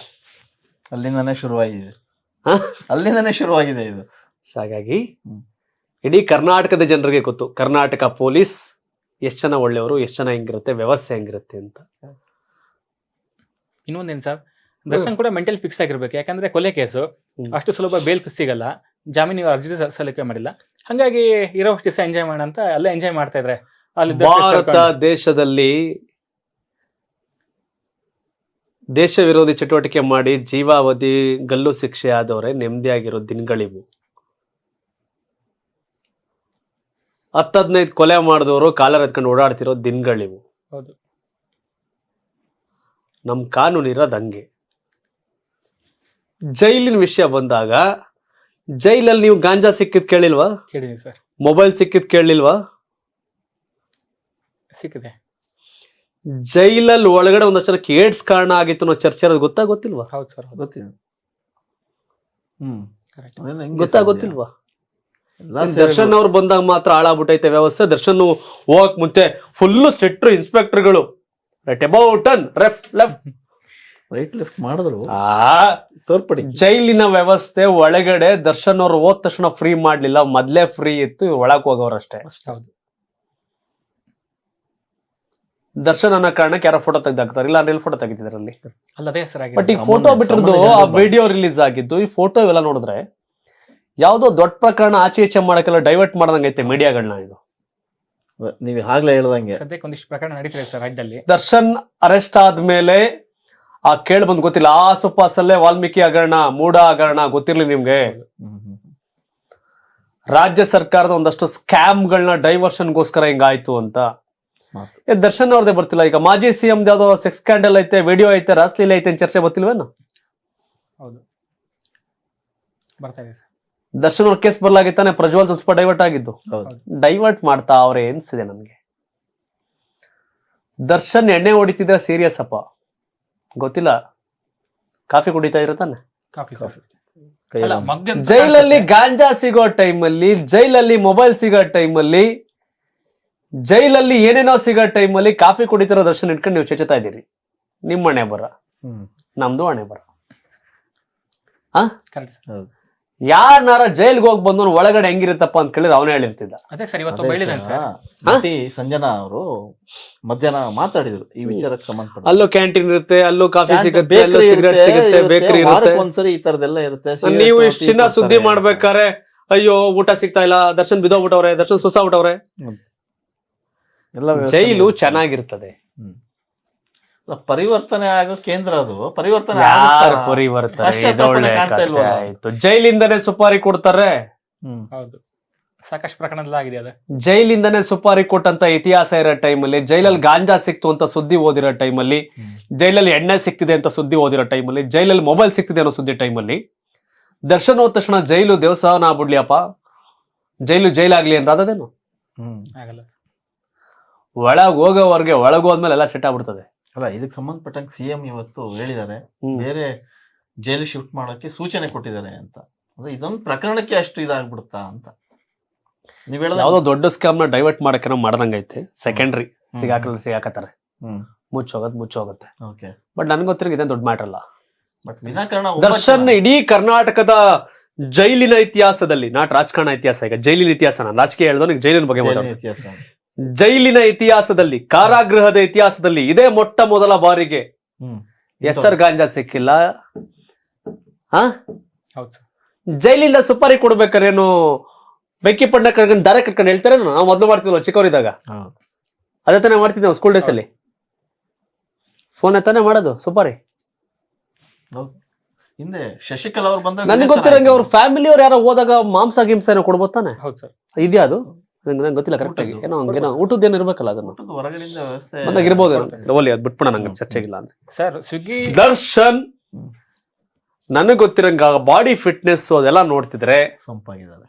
ಅಲ್ಲಿಂದನೇ ಶುರುವಾಗಿದೆ. ಹ? ಅಲ್ಲಿಂದನೇ ಶುರುವಾಗಿದೆ ಇದು. ಹಾಗಾಗಿ. ಇಡೀ ಕರ್ನಾಟಕದ ಜನರಿಗೆ ಗೊತ್ತು. ಕರ್ನಾಟಕ ಪೊಲೀಸ್ ಎಷ್ಟು ಜನ ಒಳ್ಳೆಯವರು ಎಷ್ಟು ಜನ ಹೆಂಗಿರುತ್ತೆ ವ್ಯವಸ್ಥೆ ಹೆಂಗಿರುತ್ತೆ ಅಂತ. ಇನ್ನೊಂದೇನು ಸರ್? ದರ್ಶನ್ ಕೂಡ ಮೆಂಟಲ್ ಫಿಕ್ಸ್ ಆಗಿರ್ಬೇಕು. ಯಾಕಂದ್ರೆ ಕೊಲೆ ಕೇಸು. ಅಷ್ಟು ಸುಲಭ ಬೇಲ್ ಸಿಗಲ್ಲ. ಜಾಮೀನು ಅರ್ಜಿ ಸಲ್ಲಿಕೆ ಮಾಡಿಲ್ಲ. ಹಂಗಾಗಿ ಇರೋ ದಿವಸ ಎಂಜಾಯ್ ಮಾಡೋಣ ಅಂತ ಅಲ್ಲೇ ಎಂಜಾಯ್ ಮಾಡ್ತಾ ಇದ್ರೆ. ಅಲ್ಲಿ ಭಾರತ ದೇಶದಲ್ಲಿ ದೇಶ ವಿರೋಧಿ ಚಟುವಟಿಕೆ ಮಾಡಿ ಜೀವಾವಧಿ ಗಲ್ಲು ಶಿಕ್ಷೆ ಆದವರೇ ನೆಮ್ಮದಿಯಾಗಿರೋ ದಿನಗಳಿವು. ಹತ್ತು ಹದಿನೈದು ಕೊಲೆ ಮಾಡಿದವರು ಕಾಲರ್ ಎತ್ಕೊಂಡು ಓಡಾಡ್ತಿರೋ ದಿನಗಳಿವು ಹೌದು. ನಮ್ಮ ಕಾನೂನು ಇರೋದು ಹಂಗೆ. ಜೈಲಿನ ವಿಷಯ ಬಂದಾಗ ಜೈಲಲ್ಲಿ ನೀವು ಗಾಂಜಾ ಸಿಕ್ಕಿದ್ ಕೇಳಿಲ್ವಾ? ಕೇಳಿದೆ ಸರ್. ಮೊಬೈಲ್ ಸಿಕ್ಕಿದ್ ಕೇಳಿಲ್ವಾ? ಸಿಕ್ಕಿದೆ. ಜೈಲಲ್ಲಿ ಒಳಗಡೆ ಒಂದಷ್ಟು ಜನಕ್ಕೆ ಏಡ್ಸ್ ಕಾರಣ ಆಗಿತ್ತು ಅನ್ನೋ ಚರ್ಚೆ ಇರೋದು ಗೊತ್ತಾ ಗೊತ್ತಿಲ್ವಾ? ಹೌದು ಸರ್ ಗೊತ್ತಿದೆ. ಹ್ಮ್. ಗೊತ್ತಾ ಗೊತ್ತಿಲ್ವಾ? ದರ್ಶನ್ ಅವ್ರು ಬಂದಾಗ ಮಾತ್ರ ಹಾಳಾಗ್ಬಿಟ್ಟೈತೆ ವ್ಯವಸ್ಥೆ. ದರ್ಶನ್ ಹೋಗಕ್ ಮುಂಚೆ full strict ಇನ್ಸ್ಪೆಕ್ಟರ್ಗಳು right about turn left left right left ಮಾಡಿದ್ರು. ಆ ತೋರ್ಪಡಿ. ಜೈಲಿನ ವ್ಯವಸ್ಥೆ ಒಳಗಡೆ ದರ್ಶನ್ ಅವ್ರು ಹೋದ ತಕ್ಷಣ ಫ್ರೀ ಮಾಡ್ಲಿಲ್ಲ. ಮೊದ್ಲೇ ಫ್ರೀ ಇತ್ತು ಇವ್ರು ಒಳಕ್ ಹೋಗೋರಷ್ಟೇ ಅಷ್ಟೇ. ದರ್ಶನ್ ಅನ್ನೋ ಕಾರಣಕ್ಕೆ ಯಾರೋ ಫೋಟೋ ತೆಗ್ದಾಕ್ತಾರೆ. ಇಲ್ಲ ಅಲ್ಲಿ. ಫೋಟೋ ತೆಗಿತಿದ್ರಲ್ಲಿ ಬಟ್ ಈ ಫೋಟೋ ಬಿಟ್ಟಿರೋದು ಆ ವಿಡಿಯೋ ರಿಲೀಸ್ ಆಗಿದ್ದು ಈ ಫೋಟೋ ಇವೆಲ್ಲ ನೋಡಿದ್ರೆ ಯಾವ್ದೋ ದೊಡ್ಡ ಪ್ರಕರಣ ಆಚೆ ಈಚೆ ಮಾಡಕ್ಕೆಲ್ಲ ಡೈವರ್ಟ್ ಮಾಡ್ದಂಗೈತೆ ಮೀಡಿಯಾಗಳನ್ನ ಇದು. ನೀವು ಆಗ್ಲೇ ಹೇಳ್ದಂಗೆ. ಸದ್ಯಕ್ಕೆ ಒಂದಿಷ್ಟು ಪ್ರಕರಣ ನಡೀತಿದೆ ಸರ್ ರಾಜ್ಯದಲ್ಲಿ. ದರ್ಶನ್ ಅರೆಸ್ಟ್ ಆದ್ಮೇಲೆ ಆ ಕೇಳಿ ಬಂದ್ ಗೊತ್ತಿಲ್ಲ. ಆ ಸುಪಾಸಲ್ಲೇ ವಾಲ್ಮೀಕಿ ಹಗರಣ ಮೂಡ ಹಗರಣ ಗೊತ್ತಿರ್ಲಿ ನಿಮ್ಗೆ. ರಾಜ್ಯ ಸರ್ಕಾರದ ಒಂದಷ್ಟು ಸ್ಕ್ಯಾಮ್ಗಳನ್ನ ಡೈವರ್ಷನ್ಗೋಸ್ಕರ ಹಿಂಗಾಯ್ತು ಅಂತ. ಏ, ದರ್ಶನ್ ಅವ್ರದೇ ಬರ್ತಿಲ್ಲ. ಈಗ ಮಾಜಿ ಸಿಎಂ ಯಾವ್ದೋ ಸೆಕ್ಸ್ ಸ್ಕ್ಯಾಂಡಲ್ ಐತೆ ವಿಡಿಯೋ ಐತೆ ರಾಸ್ಲೀಲ ಐತೆ ಅಂತ ಚರ್ಚೆ ಬರ್ತಿಲ್ವೇನು? ಹೌದು. ಬರ್ತಾ ಇದೆ ಸರ್. ದರ್ಶನ್ ಅವ್ರ ಕೇಸ್ ಬರ್ಲಾಗಿತ್ತಾನೆ ಪ್ರಜ್ವಲ್ ಸ್ವಲ್ಪ ಡೈವರ್ಟ್ ಆಗಿದ್ದು. ಹೌದು. ಡೈವರ್ಟ್ ಮಾಡ್ತಾ ಅವ್ರೆ ಎನ್ಸಿದೆ ನಮ್ಗೆ. ದರ್ಶನ್ ಎಣ್ಣೆ ಹೊಡಿತಿದ್ರೆ ಸೀರಿಯಸ್ ಅಪ್ಪ. ಗೊತ್ತಿಲ್ಲ? ಕಾಫಿ ಕುಡಿತಾ ಇರತ್ತಾನೆ ಕಾಫಿ ಕಾಫಿ ಅಲ್ಲ ಎಲ್ಲ- ಅಂತ ಜೈಲಲ್ಲಿ ಗಾಂಜಾ ಸಿಗೋ ಟೈಮಲ್ಲಿ ಜೈಲಲ್ಲಿ ಮೊಬೈಲ್ ಸಿಗೋ ಟೈಮಲ್ಲಿ ಜೈಲಲ್ಲಿ ಏನೇನೋ ಸಿಗೋ ಟೈಮಲ್ಲಿ ಕಾಫಿ ಕುಡಿತಿರೋ ದರ್ಶನ್ ಇಟ್ಕೊಂಡು ನೀವು ಚೆಚ್ಚುತ್ತಾ ಇದ್ದೀರಿ. ನಿಮ್ಮ ಹಣೆ ಬರ ಹ್ಮ್. ನಮ್ದು ಹಣೆ ಬರ. ಹೌದು. ಯಾರನಾರ ಜೈಲ್ಗೆ ಹೋಗಿ ಬಂದವನು ಒಳಗಡೆ ಹೆಂಗಿರುತ್ತಪ್ಪ ಅಂತ ಕೇಳಿದ್ರೆ ಅವನೇ ಹೇಳಿರ್ತಿದ್ದ. ಅದೇ ಸರ್ ಇವತ್ತು ಸರ್. ನಟಿ ಸಂಜನಾ ಅವರು ಮಧ್ಯಾಹ್ನ ಮಾತಾಡಿದ್ರು ಈ ವಿಚಾರಕ್ಕೆ ಸಂಬಂಧಪಟ್ಟ ಅಲ್ಲೂ ಕ್ಯಾಂಟೀನ್ ಇರುತ್ತೆ ಅಲ್ಲೂ ಕಾಫಿ ಸಿಗುತ್ತೆ ಅಲ್ಲೂ ಸಿಗರೇಟ್ ಸಿಗುತ್ತೆ ಬೇಕರಿ ಇರುತ್ತೆ. ಒಂದ್ಸರಿ ಈ ತರದೆಲ್ಲ ಇರುತ್ತೆ ನೀವು ಇಷ್ಟು ಚಿನ್ನ ಸುದ್ದಿ. ಮಾಡ್ಬೇಕಾರೆ ಅಯ್ಯೋ ಊಟ ಸಿಗ್ತಾ ಇಲ್ಲ ದರ್ಶನ್ ಬಿದ್ದೋಗ್ಬಿಟ್ಟವ್ರೆ ದರ್ಶನ್ ಸುಸ್ತಾಗ್ಬಿಟ್ಟವ್ರೆ. ಎಲ್ಲ ಜೈಲು. ಚೆನ್ನಾಗಿರ್ತದೆ. ಪರಿವರ್ತನೆ ಆಗೋ ಕೇಂದ್ರ ಅದು. ಪರಿವರ್ತನೆ ಯಾರು ಆಗುತ್ತಾ? ಪರಿವರ್ತನೆ? ಅಷ್ಟೇ ಇದು ಒಳ್ಳೆ ತಪ್ಪನೆ ಕಾಣ್ತಾ ಕಥೆ ಆಯ್ತು. ಜೈಲಿಂದನೇ ಸುಪಾರಿ ಕೊಡ್ತಾರೆ? ಹ್ಮ್. ಹೌದು. ಸಾಕಷ್ಟು ಪ್ರಕರಣದಲ್ಲಾಗಿದೆ ಅದು. ಜೈಲಿಂದನೇ ಸುಪಾರಿ ಕೊಟ್ಟಂತ ಇತಿಹಾಸ ಇರೋ ಟೈಮಲ್ಲಿ ಜೈಲಲ್ಲಿ ಗಾಂಜಾ ಸಿಕ್ತು ಅಂತ ಸುದ್ದಿ ಓದಿರೋ ಟೈಮಲ್ಲಿ. ಜೈಲಲ್ಲಿ ಎಣ್ಣೆ ಸಿಕ್ತಿದೆ ಅಂತ ಸುದ್ದಿ ಓದಿರೋ ಟೈಮಲ್ಲಿ ಜೈಲಲ್ಲಿ ಮೊಬೈಲ್ ಸಿಕ್ತಿದೆ ಅನ್ನೋ ಸುದ್ದಿ ಟೈಮಲ್ಲಿ ದರ್ಶನ ಹೋದ ತಕ್ಷಣ ಜೈಲು ದೇವಸ್ಥಾನ ಆಗ್ಬಿಡ್ಲಿಯಪ್ಪ? ಜೈಲು ಜೈಲಾಗ್ಲಿ ಅಂತ ಅದೇನು ಹ್ಮ್. ಆಗಲ್ಲ. ಒಳಗ್ ಹೋಗೋವರೆಗೆ ಒಳಗ್ ಹೋದ್ಮೇಲೆ ಎಲ್ಲ ಸೆಟ್ ಆಗ್ಬಿಡ್ತದೆ. ಅಲ್ಲ ಇದಕ್ಕೆ ಸಂಬಂಧಪಟ್ಟಂಗೆ ಸಿಎಂ ಇವತ್ತು ಹೇಳಿದ್ದಾರೆ. ಬೇರೆ ಜೈಲು ಶಿಫ್ಟ್ ಮಾಡೋಕೆ ಸೂಚನೆ ಕೊಟ್ಟಿದ್ದಾರೆ ಅಂತ. ಅಂದ್ರೆ ಇದೊಂದು ಪ್ರಕರಣಕ್ಕೆ ಅಷ್ಟು ಇದಾಗ್ಬಿಡುತ್ತಾ ಅಂತ. ನೀವ್ ಹೇಳಿದ್ರೆ ಯಾವುದೋ ದೊಡ್ಡ ಸ್ಕ್ಯಾಮ್ನ ಡೈವರ್ಟ್ ಮಾಡಕ್ಕೆ ಮಾಡ್ದಂಗೈತೆ ಸೆಕೆಂಡ್ರಿ ಸಿಗಾಕ ಸಿಗಾಕತ್ತಾರೆ. ಮುಚ್ಚೋಗತ್ ಮುಚ್ಚೋಗುತ್ತೆ. ಓಕೆ. ಬಟ್ ನನ್ಗೆ ಗೊತ್ತಿರೋ ಇದೇನು ದೊಡ್ಡ ಮ್ಯಾಟರ್ ಅಲ್ಲ. ಬಟ್ ವಿನಾಕಾರಣ ದರ್ಶನ್ ಇಡೀ ಕರ್ನಾಟಕದ ಜೈಲಿನ ಇತಿಹಾಸದಲ್ಲಿ ನಾಟ್ ರಾಜಕಾರಣ ಇತಿಹಾಸ ಈಗ ಜೈಲಿನ ಇತಿಹಾಸ ನಾನು ರಾಜಕೀಯ ಹೇಳ್ದೋ ಜೈಲಿನ ಬಗ್ಗೆ ಇತಿಹಾಸ ಜೈಲಿನ ಇತಿಹಾಸದಲ್ಲಿ ಕಾರಾಗೃಹದ ಇತಿಹಾಸದಲ್ಲಿ ಇದೇ ಮೊಟ್ಟ ಮೊದಲ ಬಾರಿಗೆ ಎಸ್ಆರ್ ಎಸ್ ಆರ್ ಗಾಂಜಾ ಸಿಕ್ಕಿಲ್ಲ. ಹಾ? ಜೈಲಿಂದ ಸುಪಾರಿ ಕೊಡ್ಬೇಕಾರೇನು? ಬೆಂಕಿ ಪಣ್ಣ ಕರ್ಕೊಂಡು ದಾರ ಕರ್ಕೊಂಡು ಹೇಳ್ತಾರೆ ನಾವು ಮೊದಲು ಮಾಡ್ತಿದ್ವಲ್ಲ ಚಿಕ್ಕವರಿದ್ದಾಗ. ಅದೇ ತಾನೇ ಮಾಡ್ತಿದ್ದೆ ನಾವು ಸ್ಕೂಲ್ ಡೇಸ್ ಅಲ್ಲಿ. ಫೋನ್ ತಾನೇ ಮಾಡೋದು ಸುಪಾರಿ. ಹೌದು. ಶಶಿಕಲಾ ಅವ್ರು ಬಂದಾಗ ನನ್ಗೆ ಗೊತ್ತಿರಂಗೆ ಅವ್ರ ಫ್ಯಾಮಿಲಿ ಅವ್ರು ಯಾರೋ ಹೋದಾಗ ಮಾಂಸ ಗಿಂಸ ಏನೋ ಕೊಡ್ಬೋದು ತಾನೆ? ಹೌದು ಸರ್. ಇದೆಯಾ ಅದು ನಂಗೆ ನಂಗೆ ಗೊತ್ತಿಲ್ಲ ಕರೆಕ್ಟ್ ಆಗಿ. ಊಟದ್ದು. ಏನೋ ಊಟದ ಏನು ಇರ್ಬೇಕಲ್ಲ ಅದನ್ನು. ಊಟದ ಹೊರಗಡೆಯಿಂದ ವ್ಯವಸ್ಥೆ ಬಂದಾಗ ಇರ್ಬೋದು ಕೊಡ್ತಾರೆ. ಒಲಿ ಅದು ಬಿಟ್ಬಿಡ ನಂಗೆ ಚರ್ಚೆಗಿಲ್ಲ ಅಂದ್ರೆ. ಸರ್ ಸ್ವಿಗ್ಗಿ ದರ್ಶನ್. ನನಗೆ ಗೊತ್ತಿರಂಗ ಬಾಡಿ ಫಿಟ್ನೆಸ್ ಅದೆಲ್ಲ ನೋಡ್ತಿದ್ರೆ ಸಂಪಾಗಿದ್ದಾರೆ.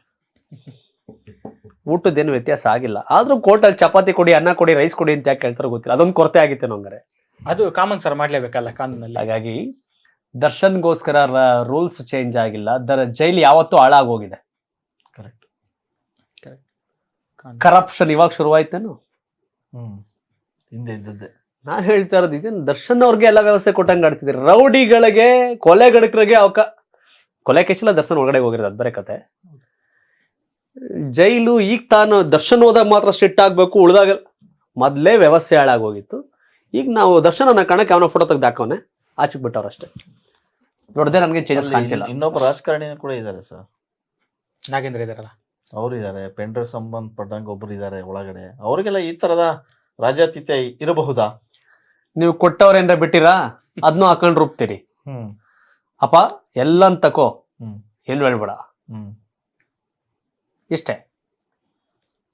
ಊಟದೇನು ವ್ಯತ್ಯಾಸ ಆಗಿಲ್ಲ. ಆದ್ರೂ ಕೋರ್ಟಲ್ಲಿ ಚಪಾತಿ ಕೊಡಿ ಅನ್ನ ಕೊಡಿ ರೈಸ್ ಕೊಡಿ ಅಂತ ಯಾಕೆ ಹೇಳ್ತಾರೋ ಗೊತ್ತಿಲ್ಲ. ಅದೊಂದು ಕೊರತೆ ಆಗಿತ್ತು ನಂಗಾರೆ. ಅದು ಕಾಮನ್ ಸರ್ ಮಾಡ್ಲೇಬೇಕಲ್ಲ ಕಾನೂನಲ್ಲಿ? ಹಾಗಾಗಿ ದರ್ಶನ್ಗೋಸ್ಕರ ರೂಲ್ಸ್ ಚೇಂಜ್ ಆಗಿಲ್ಲ. ದರ ಜೈಲ್ ಯಾವತ್ತೂ ಹಾಳಾಗೋಗಿದೆ. ಕರಪ್ಷನ್ ಇವಾಗ ಶುರುವಾಯ್ತೇನು? ಹ್ಮ್. ಹಿಂದೆ ಇದ್ದದ್ದೇ. ನಾನು ಹೇಳ್ತಾ ಇರೋದು ಇದೇನು ದರ್ಶನ್ ಅವ್ರಿಗೆ ಎಲ್ಲ ವ್ಯವಸ್ಥೆ ಕೊಟ್ಟಂಗೆ ಆಡ್ತಿದ್ರು ರೌಡಿಗಳಿಗೆ ಕೊಲೆ ಗಡಕರಿಗೆ ಅವಕ ಕೊಲೆ ಕೇಸಿಲ್ಲ ದರ್ಶನ್ ಒಳಗಡೆ ಹೋಗಿರೋದು ಅದು ಬರೇ ಕತೆ. ಜೈಲು ಈಗ ತಾನು ದರ್ಶನ್ ಹೋದಾಗ ಮಾತ್ರ ಸ್ಟ್ರಿಕ್ಟ್ ಆಗ್ಬೇಕು ಉಳಿದಾಗ ಮೊದ್ಲೇ ವ್ಯವಸ್ಥೆ ಹಾಳಾಗೋಗಿತ್ತು ಈಗ ನಾವು ದರ್ಶನ್ ಅನ್ನೋ ಕಣಕ್ಕೆ ಅವನ ಫೋಟೋ ತೆಗ್ದು ಹಾಕೋನೆ ಆಚೆಗೆ ಬಿಟ್ಟವ್ರು ಅಷ್ಟೇ. ನೋಡದೆ ನನಗೆ ಚೇಂಜಸ್ ಕಾಣ್ತಿಲ್ಲ. ಇನ್ನೊಬ್ಬ ರಾಜಕಾರಣಿ ಕೂಡ ಇದ್ದಾರೆ ಸರ್. ನಾಗೇಂದ್ರ ಇದಾರಲ್ಲ. ಅವ್ರು ಇದ್ದಾರೆ ಪೆಂಡ್ರ ಸಂಬಂಧಪಟ್ಟಂಗೆ ಒಬ್ರು ಇದ್ದಾರೆ ಒಳಗಡೆ. ಅವ್ರಿಗೆಲ್ಲ ಈ ತರದ ರಾಜಾತಿಥ್ಯ ಇರಬಹುದಾ? ನೀವು ಕೊಟ್ಟವ್ರೇನ್ರ ಬಿಟ್ಟಿರಾ? ಅದನ್ನೂ ಹಾಕೊಂಡ್ ರೂಪ್ತೀರಿ ಹ್ಮ್. ಅಪ್ಪ ಎಲ್ಲನ್ ತಕೋ. ಹ್ಮ್. ಏನು ಹೇಳ್ಬೇಡ. ಹ್ಮ್. ಇಷ್ಟೇ.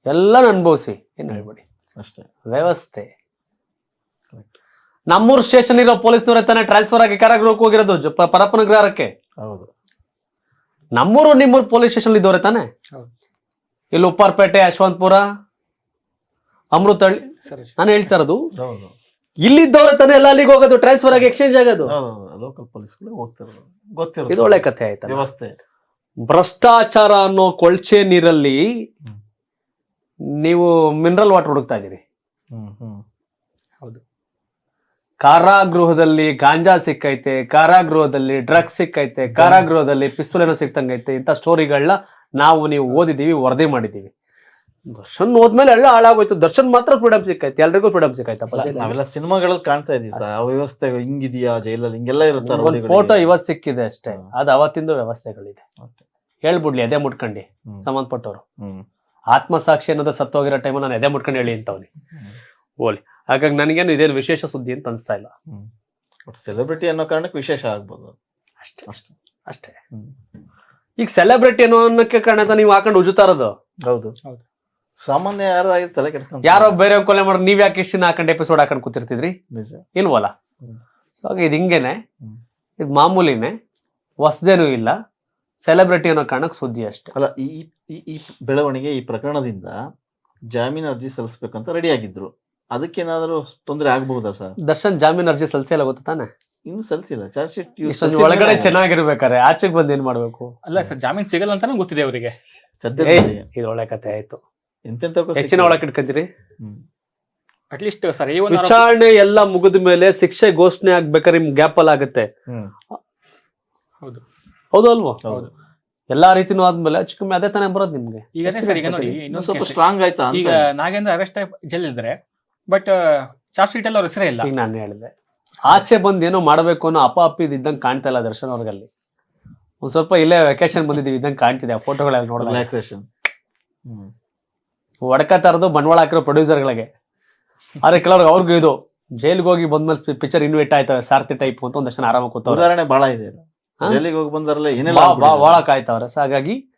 ಎಲ್ಲ ಅನುಭವಿಸಿ ಏನು ಹೇಳ್ಬೇಡಿ. ಅಷ್ಟೇ. ವ್ಯವಸ್ಥೆ. ನಮ್ಮೂರು ನಮ್ಮೂರ್ ಸ್ಟೇಷನ್ ಇರೋ ಪೊಲೀಸ್ನವರೇ ತಾನೆ ಟ್ರಾನ್ಸ್ಫರ್ ಆಗಿ ಕಾರಾಗೃಹಕ್ಕೆ ಹೋಗಿರೋದು ಜ- ಪ- ಪರಪ್ಪನಗ್ರಹಕ್ಕೆ ಹೌದು. ನಮ್ಮೂರು ನಿಮ್ಮೂರು ಪೊಲೀಸ್ ಸ್ಟೇಷನ್ ಇದ್ದವ್ರೆ ತಾನೆ? ಹೌದು. ಇಲ್ಲಿ ಉಪ್ಪಾರ್ಪೇಟೆ ಯಶವಂತಪುರ ಅಮೃತಹಳ್ಳಿ. ನಾನು ಹೇಳ್ತಾ ಇರೋದು. ಇಲ್ಲಿದ್ದವ್ರ ತಾನೆ ಎಲ್ಲ ಅಲ್ಲಿಗೆ ಹೋಗೋದು ಟ್ರಾನ್ಸ್ಫರ್ ಆಗಿ ಎಕ್ಸ್ಚೇಂಜ್ ಆಗೋದು. ಲೋಕಲ್ ಪೊಲೀಸ್ಗಳು ಹೋಗ್ತಿರೋದು. ಗೊತ್ತಿರೋದು. ಇದು ಒಳ್ಳೆ ಕಥೆ ಆಯ್ತಾ ವ್ಯವಸ್ಥೆ. ಭ್ರಷ್ಟಾಚಾರ ಅನ್ನೋ ಕೊಳ್ಚೆ ನೀರಲ್ಲಿ ನೀವು ಮಿನರಲ್ ವಾಟರ್ ಹುಡುಕ್ತಾ ಇದ್ದೀರಿ. ಹೌದು. ಕಾರಾಗೃಹದಲ್ಲಿ ಗಾಂಜಾ ಸಿಕ್ಕೈತೆ ಕಾರಾಗೃಹದಲ್ಲಿ ಡ್ರಗ್ಸ್ ಸಿಕ್ಕೈತೆ ಕಾರಾಗೃಹದಲ್ಲಿ ಪಿಸ್ತೂಲ್ ಏನೋ ಸಿಕ್ತಂಗೈತೆ ಇಂಥ ಸ್ಟೋರಿಗಳನ್ನ ನಾವು ನೀವು ಓದಿದ್ದೀವಿ ವರದಿ ಮಾಡಿದ್ದೀವಿ. ದರ್ಶನ್ ಹೋದ್ಮೇಲೆ ಎಲ್ಲ ಹಾಳಾಗೋಯ್ತು. ದರ್ಶನ್ ಮಾತ್ರ ಫ್ರೀಡಮ್ ಸಿಕ್ಕೈತೆ ಎಲ್ರಿಗೂ ಫ್ರೀಡಮ್ ಸಿಕ್ಕಾಯ್ತಪ್ಪ ನಾವೆಲ್ಲ ಸಿನಿಮಾಗಳಲ್ಲಿ ಕಾಣ್ತಾ ಇದೀವಿ ಸರ್. ಆ ವ್ಯವಸ್ಥೆ ಹಿಂಗಿದೆಯಾ ಜೈಲಲ್ಲಿ? ಹಿಂಗೆಲ್ಲ ಇರುತ್ತಾರೆ ಒಂದು ಫೋಟೋ ಇವತ್ ಸಿಕ್ಕಿದೆ ಅಷ್ಟೇ. ಅದು ಅವತ್ತಿಂದ ವ್ಯವಸ್ಥೆಗಳಿದೆ. ಹೇಳ್ಬಿಡ್ಲಿ ಎದೆ ಮುಟ್ಕಂಡಿ ಸಂಬಂಧಪಟ್ಟವರು ಆತ್ಮಸಾಕ್ಷಿ ಅನ್ನೋದು ಸತ್ತೋಗಿರೋ ಟೈಮ್ ನಾನು ಎದೆ ಮುಟ್ಕೊಂಡು ಹೇಳಿ ಅಂತವ್ನಿ. ಓಲಿ. ಹಾಗಾಗಿ ನನಗೇನು ಇದೇನು ವಿಶೇಷ ಸುದ್ದಿ ಅಂತ ಅನಿಸ್ತಾ ಇಲ್ಲ. ಸೆಲೆಬ್ರಿಟಿ ಅನ್ನೋ ಕಾರಣಕ್ಕೆ ವಿಶೇಷ ಆಗ್ಬೋದು. ಅಷ್ಟೇ. ಅಷ್ಟೇ. ಅಷ್ಟೇ. ಈಗ ಸೆಲೆಬ್ರಿಟಿ ಅನ್ನೋ ಅನ್ನಕ್ಕೆ ಕಾರಣ ನೀವು ಹಾಕೊಂಡು ಉಜುತ್ತಾ ಇರೋದು ಹೌದು. ಹೌದು. ಸಾಮಾನ್ಯ ಯಾರು ಆಗಿ ತಲೆ ಕೆಡ್ಸ್ಕೊಂಡು ಯಾರೋ ಬೇರೆ ಕೊಲೆ ಮಾಡಿ ನೀವ್ ಯಾಕೆ ಇಷ್ಟ ಹಾಕೊಂಡು ಎಪಿಸೋಡ್ ಹಾಕೊಂಡು ಕೂತಿರ್ತಿದ್ರಿ? ನಿಜ. ಇಲ್ವಲ್ಲ? ಹ್ಮ್. ಸೊ ಹಾಗೆ ಇದು ಹಿಂಗೇನೆ. ಹ್ಮ್. ಇದು ಮಾಮೂಲಿನೇ. ಹೊಸ್ದೇನೂ ಇಲ್ಲ. ಸೆಲೆಬ್ರಿಟಿ ಅನ್ನೋ ಕಾರಣಕ್ಕೆ ಸುದ್ದಿ ಅಷ್ಟೇ. ಅಲ್ಲ ಈ ಈ- ಈ ಬೆಳವಣಿಗೆ ಈ ಪ್ರಕರಣದಿಂದ ಜಾಮೀನು ಅರ್ಜಿ ಸಲ್ಲಿಸ್ಬೇಕಂತ ರೆಡಿ ಆಗಿದ್ರು. ಅದಕ್ಕೇನಾದ್ರೂ ತೊಂದರೆ ಆಗ್ಬಹುದಾ ಸರ್? ದರ್ಶನ್ ಜಾಮೀನು ಅರ್ಜಿ ಸಲ್ಲಿಸಿಲ್ಲ ಗೊತ್ತಾ ತಾನೆ? ಇನ್ನು ಸಲ್ಲಿಸಿಲ್ಲ ಚಾರ್ಜ್ ಶೀಟ್ ಒಳಗಡೆ ಚೆನ್ನಾಗಿರ್ಬೇಕಾರೆ ಆಚೆಗೆ ಬಂದು ಏನ್ ಮಾಡ್ಬೇಕು? ಅಲ್ಲ ಸರ್ ಜಾಮೀನ್ ಸಿಗಲ್ಲ ಅಂತಾನು ಗೊತ್ತಿದೆ ಅವರಿಗೆ. ಏಯ್, ಇದು ಒಳ್ಳೆ ಕತೆ ಆಯ್ತು. ಎಂತೆಂತ ಹೆಚ್ಚಿನ ಒಳಗೆ ಇಟ್ಕೊಂತೀರಿ. ಅಟ್ಲೀಸ್ಟ್ ಸರ್ ಈ ಒಂದು ಆರೋಪ- ವಿಚಾರಣೆ ಎಲ್ಲ ಮುಗಿದ ಮೇಲೆ ಶಿಕ್ಷೆ ಘೋಷಣೆ ಆಗ್ಬೇಕಾದ್ರೆ ನಿಮ್ ಗ್ಯಾಪ್ ಅಲ್ಲಿ ಆಗುತ್ತೆ. ಹೌದು. ಹೌದು ಅಲ್ವಾ? ಹೌದು. ಎಲ್ಲಾ ರೀತಿನೂ ಆದ್ಮೇಲೆ ಚಿಕ್ಕ ಕಮ್ಮಿ ಅದೇ ತಾನೇ ಬರೋದು ನಿಮ್ಗೆ. ಸರ್ ಈಗ ನೋಡಿ ಇನ್ನೂ ಇನ್ನೊಂದು ಸ್ವಲ್ಪ case. ಸ್ಟ್ರಾಂಗ್ ಆಯ್ತಾ ಅಂತ. ಈಗ ನಾಗೇಂದ್ರ ಅರೆಸ್ಟ್ ಜೈಲ್ ಇದ್ರೆ ಬಟ್ ಚಾರ್ಜ್ ಶೀಟ್ ಅಲ್ಲಿ ಅವ್ರ ಹೆಸರೇ ಇಲ್ಲ. ಈಗ ನಾನು ಹೇಳಿದೆ. ಆಚೆ ಬಂದು ಏನೋ ಮಾಡಬೇಕು ಅನ್ನೋ ಅಪ್ಪ ಅಪ್ಪಿ ಇದ್ದಂಗೆ ಕಾಣ್ತಾ ಇಲ್ಲ ದರ್ಶನ್ ಅವ್ರಿಗಲ್ಲಿ. ಒಂದ್ ಸ್ವಲ್ಪ ಇಲ್ಲೇ ವೆಕೇಶನ್ ಬಂದಿದ್ದೀವಿ ಇದ್ದಂಗೆ ಕಾಣ್ತಿದೆ ಆ ಫೋಟೋಗಳೆಲ್ಲ ನೋಡಿದಾಗ. ರಿಲ್ಯಾಕ್ಸೇಷನ್ ಹ್ಮ್. ತರದು ಬಂಡವಾಳ ಹಾಕಿರೋ ಪ್ರೊಡ್ಯೂಸರ್ಗಳಿಗೆ ಆದ್ರೆ ಕೆಲವ್ರಿಗೆ ಅವ್ರಿಗೂ ಇದು ಜೈಲ್ಗೆ ಹೋಗಿ ಬಂದ್ಮೇಲೆ ಪಿಕ್ಚರ್ ಇನ್ವೈಟ್ ಆಯ್ತವೆ ಸಾರ್ಥಿ ಟೈಪ್ ಅಂತ ಒಂದಷ್ಟು ಜನ ಆರಾಮಾಗಿ ಕೂತವ್ರೆ. ಉದಾಹರಣೆ ಬಹಳ ಇದೆ ಹಾ? ಜೈಲಿಗೆ ಹೋಗಿ ಬಂದಾರಲ್ಲ ಏನೆಲ್ಲ ಬಾ- ಬಾ- ಆಗ್ಬಿಟ್ಟಿದೆ. ಬಹಳ ಕಾಯ್ತವ್ರೆ. ಸೊ ಹಾಗಾಗಿ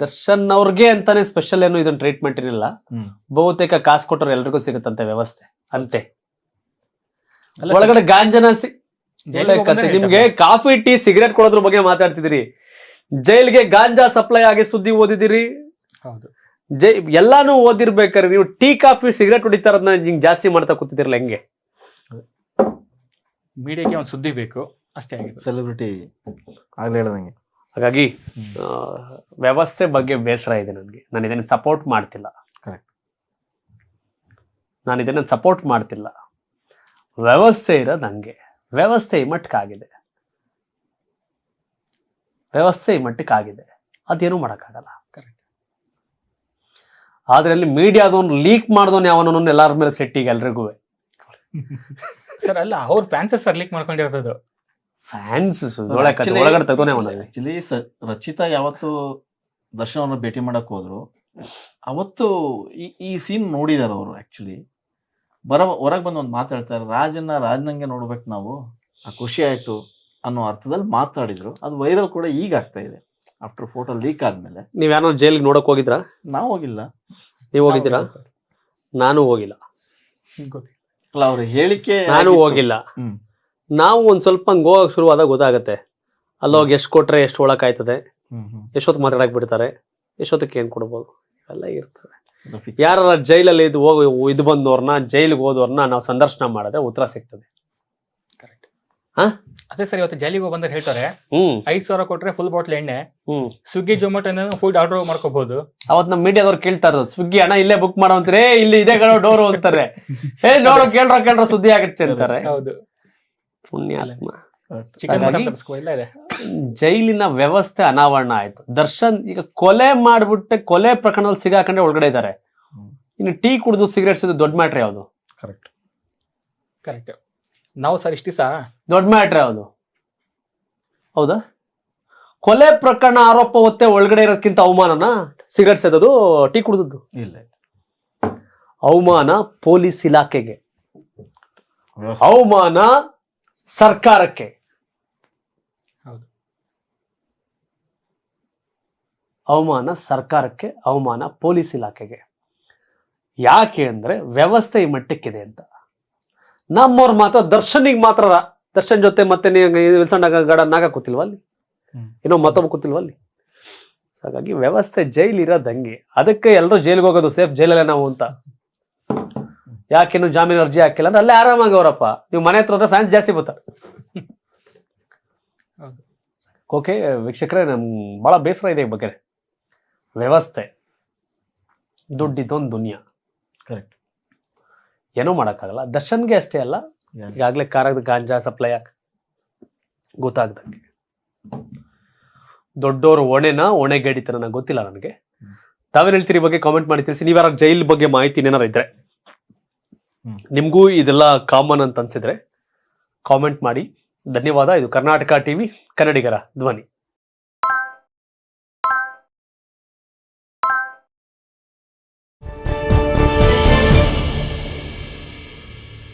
ದರ್ಶನ್ ಅವ್ರಿಗೆ ಅಂತಾನೆ ಸ್ಪೆಷಲ್ ಏನು ಇದನ್ನ ಟ್ರೀಟ್ಮೆಂಟ್ ಇರಲಿಲ್ಲ. ಬಹುತೇಕ ಕಾಸು ಕೊಟ್ಟರು ಎಲ್ರಿಗೂ ಸಿಗುತ್ತಂತೆ ವ್ಯವಸ್ಥೆ. ಅಂತೆ. ಒಳಗಡೆ ಗಾಂಜನ ಸಿ ಕತೆ. ನಿಮ್ಗೆ ಕಾಫಿ ಟೀ ಸಿಗರೇಟ್ ಕೊಡೋದ್ರ ಬಗ್ಗೆ ಮಾತಾಡ್ತಿದಿರಿ ಜೈಲ್ಗೆ ಗಾಂಜಾ ಸಪ್ಲೈ ಆಗಿ ಸುದ್ದಿ ಓದಿದಿರಿ ಹೌದು. ಜೈ ಎಲ್ಲಾನು ಓದಿರ್ಬೇಕಾದ್ರೆ ನೀವು ಟೀ ಕಾಫಿ ಸಿಗರೇಟ್ ಹೊಡಿತಾರದನ್ನ ಹಿಂಗ್ ಜಾಸ್ತಿ ಮಾಡ್ತಾ ಕೂತಿದಿರಲ್ಲ ಹೆಂಗೆ? ಮೀಡಿಯಾಕ್ಕೆ ಒಂದು ಸುದ್ದಿ ಬೇಕು ಅಷ್ಟೇ ಆಗಿದೆ ಸೆಲೆಬ್ರಿಟಿ ಆಗ್ಲೇ ಹೇಳ್ದಂಗೆ. ಹಾಗಾಗಿ ವ್ಯವಸ್ಥೆ ಬಗ್ಗೆ ಬೇಸರ ಇದೆ ನನಗೆ. ನಾನು ಇದನ್ನ ಸಪೋರ್ಟ್ ಮಾಡ್ತಿಲ್ಲ. ಕರೆಕ್ಟ್ ನಾನು ಇದನ್ನ ಸಪೋರ್ಟ್ ಮಾಡ್ತಿಲ್ಲ. ವ್ಯವಸ್ಥೆ ಇರೋದು ಹಂಗೆ. ವ್ಯವಸ್ಥೆ ಈ ಮಟ್ಟಕ್ಕಾಗಿದೆ. ವ್ಯವಸ್ಥೆ ಈ ಮಟ್ಟಕ್ಕಾಗಿದೆ. ಅದೇನು ಮಾಡೋಕ್ಕಾಗಲ್ಲ. ಕರೆಕ್ಟ್ ಆದ್ರೆ ಅಲ್ಲಿ ಮೀಡಿಯಾದವನು ಲೀಕ್ ಮಾಡಿದವನು ಯಾವನೋ ಎಲ್ಲಾರ ಮೇಲೆ ಸೆಟ್ಟಿಗೆ ಎಲ್ರಿಗೂ. ಸರ್ ಅಲ್ಲ ಅವ್ರ ಫ್ಯಾನ್ಸಸ್ ಸರ್ ಲೀಕ್ ಮಾಡ್ಕೊಂಡಿರೋದು. ಫ್ಯಾನ್ಸ್ ಒಳಗಡೆ ತೆಗೋನೆ ಅವನಲ್ಲಿ ಆಕ್ಚುಲಿ ರಚಿತಾ ಯಾವತ್ತು ದರ್ಶನವನ್ನು ಭೇಟಿ ಮಾಡಕ್ ಹೋದ್ರು. ಅವತ್ತು ಈ ಈ ಸೀನ್ ನೋಡಿದಾರ ಅವರು ಆಕ್ಚುಲಿ ಬರ ಹೊರಗೆ ಬಂದು ಒಂದು ಮಾತಾಡ್ತಾರೆ ರಾಜನ್ನ ರಾಜನಂಗೆ ನೋಡ್ಬೇಕು ನಾವು. ಆ ಖುಷಿ ಆಯ್ತು ಅನ್ನೋ ಅರ್ಥದಲ್ಲಿ ಮಾತಾಡಿದ್ರು. ಅದು ವೈರಲ್ ಕೂಡ ಈಗ ಆಗ್ತಾ ಇದೆ. ಆಫ್ಟರ್ ಫೋಟೋ ಲೀಕ್ ಆದ್ಮೇಲೆ. ನೀವ್ಯಾನೋ ಜೈಲಿಗೆ ನೋಡಕ್ ಹೋಗಿದ್ರಾ? ನಾವು ಹೋಗಿಲ್ಲ. ನೀವು ಹೋಗಿದ್ದೀರಾ? ಸರ್. ನಾನು ಹೋಗಿಲ್ಲ. ಗೊತ್ತಿಲ್ಲ. ಅಲ್ಲ ಅವ್ರ ಹೇಳಿಕೆ ನಾನು ಹೋಗಿಲ್ಲ. ಹ್ಮ್. ನಾವು ಒಂದ್ ಸ್ವಲ್ಪ ಹಂಗ್ ಹೋಗಕ್ ಶುರುವಾದಾಗ ಗೊತ್ತಾಗತ್ತೆ. ಅಲ್ಲೋಗಿ ಎಷ್ಟು ಕೊಟ್ರೆ ಎಷ್ಟು ಒಳಕ್ ಆಯ್ತದೆ? ಹ್ಮ್ ಹ್ಮ್. ಎಷ್ಟೊತ್ತು ಮಾತಾಡಕ್ ಬಿಡ್ತಾರೆ? ಎಷ್ಟೊತ್ತಕ್ಕೆ ಏನ್ ಕೊಡ್ಬೋದು? ಎಲ್ಲ ಇರ್ತದೆ. ಯಾರ ಜೈಲಲ್ಲಿ ಇದು ಹೋಗಿ ಇದು ಬಂದವ್ರನ್ನ ಜೈಲಿಗೆ ಹೋದವ್ರನ್ನ ನಾವು ಸಂದರ್ಶನ ಮಾಡಿದ್ರೆ ಉತ್ತರ ಸಿಗ್ತದೆ. ಕರೆಕ್ಟ್ ಹಾ? ಅದೇ ಸರ್ ಇವತ್ತು ಜೈಲಿಗೆ ಹೋಗಿ ಬಂದ್ರೆ ಹೇಳ್ತಾರೆ ಹ್ಮ್. ಐದ್ ಸಾವಿರ ಕೊಟ್ರೆ ಫುಲ್ ಬಾಟ್ಲ್ ಎಣ್ಣೆ ಹ್ಮ್. ಸ್ವಿಗ್ಗಿ ಜೊಮ್ಯಾಟೊ ಫುಡ್ ಆರ್ಡರ್ ಮಾಡ್ಕೋಬಹುದು ಅವತ್ ನಮ್ಮ ಮೀಡಿಯಾದವ್ರು ಕೇಳ್ತಾರ ಸ್ವಿಗ್ಗಿ ಹಣ ಇಲ್ಲೇ ಬುಕ್ ಮಾಡೋ ಅಂತಾರೆ "ಏ, ಇಲ್ಲಿ ಇದೇ ಕಡೆ ಡೋರು ಅಂತಾರೆ. ಏ ನೋಡು ಕೇಳ್ರ ಕೇಳ್ರ ಸುದ್ದಿ ಆಗತ್ತೆ ಅಂತಾರೆ. ಹೌದು. ಪುಣ್ಯಾತ್ಮ. ಜೈಲಿನ ವ್ಯವಸ್ಥೆ ಅನಾವರಣ ಆಯ್ತು. ದರ್ಶನ್ ಈಗ ಕೊಲೆ ಮಾಡ್ಬಿಟ್ಟೆ ಕೊಲೆ ಪ್ರಕರಣದಲ್ಲಿ ಸಿಗಾಕಂಡ್ರೆ ಒಳಗಡೆ ಇದ್ದಾರೆ. ಇನ್ನು ಟೀ ಕುಡಿದು ಸಿಗರೇಟ್ ಸಿದ್ದು ದೊಡ್ಡ ಮ್ಯಾಟ್ರ್ ಯಾವುದು? ಕರೆಕ್ಟ್ ಕರೆಕ್ಟ್ ನಾವು ಸರ್ ಇಷ್ಟಿಸ ದೊಡ್ಡ ಮ್ಯಾಟ್ರ್ ಯಾವುದು? ಹೌದಾ? ಕೊಲೆ ಪ್ರಕರಣ ಆರೋಪ ಹೊತ್ತೆ ಒಳಗಡೆ ಇರೋದಕ್ಕಿಂತ ಅವಮಾನನ? Cigarette ಸೇದೋದು tea ಕುಡಿದದ್ದು? ಇಲ್ಲ ಅವಮಾನ ಪೊಲೀಸ್ ಇಲಾಖೆಗೆ. ಅವಮಾನ ಸರ್ಕಾರಕ್ಕೆ ಹೌದು. ಅವಮಾನ ಸರ್ಕಾರಕ್ಕೆ ಅವಮಾನ ಪೊಲೀಸ್ ಇಲಾಖೆಗೆ. ಯಾಕೆ ಅಂದರೆ ವ್ಯವಸ್ಥೆ ಈ ಮಟ್ಟಕ್ಕಿದೆ ಅಂತ. ನಮ್ಮವ್ರು ಮಾತ್ರ ದರ್ಶನಿಗೆ ಮಾತ್ರ ದರ್ಶನ್ ಜೊತೆ ಮತ್ತೆ ಗಡ ನಾಗ ಕೂತಿಲ್ವ ಅಲ್ಲಿ? ಏನೋ ಮತ್ತೊಬ್ಬ ಕೂತಿಲ್ವ ಅಲ್ಲಿ? ಹಾಗಾಗಿ ವ್ಯವಸ್ಥೆ ಜೈಲ್ ಇರೋದಂಗೆ ಅದಕ್ಕೆ ಎಲ್ಲರೂ ಜೈಲಿಗೆ ಹೋಗೋದು ಸೇಫ್ ಜೈಲಲ್ಲೇ ನಾವು ಅಂತ. ಯಾಕೇನು ಜಾಮೀನು ಅರ್ಜಿ ಹಾಕಿಲ್ಲ ಅಂದ್ರೆ ಅಲ್ಲೇ ಆರಾಮಾಗಿ ಅವರಪ್ಪ. ನೀವು ಮನೆ ಹತ್ರ ಹೋದ್ರೆ ಫ್ಯಾನ್ಸ್ ಜಾಸ್ತಿ ಬರ್ತಾರೆ. ಓಕೆ ವೀಕ್ಷಕರೇ ನಮ್ ಬಹಳ ಬೇಸರ ಇದೆ ಈ ಬಗ್ಗೆ ವ್ಯವಸ್ಥೆ. ದುಡ್ಡಿದ್ದೊಂದು ದುನಿಯಾ. ಕರೆಕ್ಟ್ ಏನೂ ಮಾಡೋಕ್ಕಾಗಲ್ಲ. ದರ್ಶನ್ಗೆ ಅಷ್ಟೇ ಅಲ್ಲ ಈಗಾಗಲೇ ಕಾರದ ಗಾಂಜಾ ಸಪ್ಲೈ ಆಗ ಗೊತ್ತಾಗ್ದಂಗೆ. ದೊಡ್ಡೋರು ಒಣೆನ ಒಣೆಗೇಡಿತನ ನನಗೆ ಗೊತ್ತಿಲ್ಲ ನನಗೆ. ತಾವೇನು ಹೇಳ್ತೀರಿ ಬಗ್ಗೆ? ಕಾಮೆಂಟ್ ಮಾಡಿ ತಿಳಿಸಿ. ನೀವ್ಯಾರ ಜೈಲ್ ಬಗ್ಗೆ ಮಾಹಿತಿ ಏನಾರು ಇದ್ರೆ. ನಿಮಗೂ ಇದೆಲ್ಲ ಕಾಮನ್ ಅಂತ ಅನ್ಸಿದ್ರೆ ಕಾಮೆಂಟ್ ಮಾಡಿ. ಧನ್ಯವಾದ. ಇದು ಕರ್ನಾಟಕ ಟಿವಿ ಕನ್ನಡಿಗರ ಧ್ವನಿ.